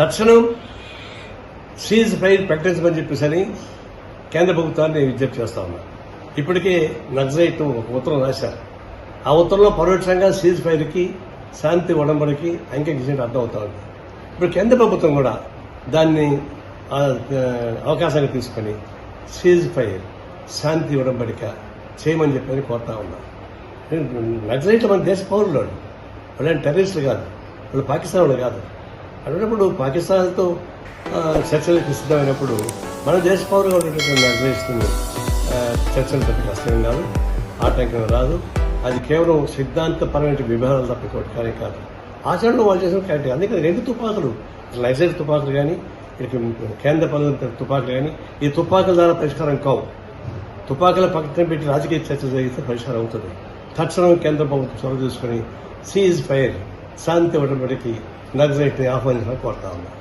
తక్షణం cease fire ప్రకటించమని చెప్పేసి కేంద్ర ప్రభుత్వాన్ని నేను విజ్ఞప్తి చేస్తా ఉన్నా. ఇప్పటికే నక్సలైట్ ఒక ఉత్తరం రాశారు. ఆ ఉత్తరంలో పరోక్షంగా సీజ్ ఫైర్కి శాంతి ఉడంబడికి అంగీకరించినట్టు అర్థం అవుతా ఉంది ఇప్పుడు కేంద్ర ప్రభుత్వం కూడా దాన్ని అవకాశంగా అవకాశాన్ని తీసుకొని సీజ్ ఫైర్ శాంతి ఉడంబడిక చేయమని చెప్పని కోరుతా ఉన్నా. నక్సలైట్లు మన దేశ పౌరులు వాళ్ళు టెర్రరిస్టులు కాదు. వాళ్ళు పాకిస్తాన్ వాళ్ళు కాదు. అటువంటిప్పుడు పాకిస్తాన్తో చర్చలకు సిద్ధమైనప్పుడు మన దేశ పౌరులు ఉన్నటువంటి నక్సలైట్స్ని చర్చలు తప్ప కష్టం కాదు ఆటంకం రాదు. అది కేవలం సిద్ధాంతపరమైన విభాగాలు తప్ప ఇంకోటి కానీ కాదు. ఆచరణలో వాళ్ళు చేసిన కరెక్ట్ అందుకని రెండు తుపాకులు లైసెన్స్ తుపాకులు కానీ ఇక కేంద్ర పనుల తుపాకులు కానీ ఈ తుపాకుల ద్వారా పరిష్కారం కావు. తుపాకుల పక్కన పెట్టి రాజకీయ చర్చ జరిగితే పరిష్కారం అవుతుంది. తక్షణం కేంద్ర ప్రభుత్వం చొరవ తీసుకుని సీజ్ ఫైర్ శాంతి ఇవ్వడం నక్సలైట్ని ఆహ్వానించాలని కోరుతా ఉన్నా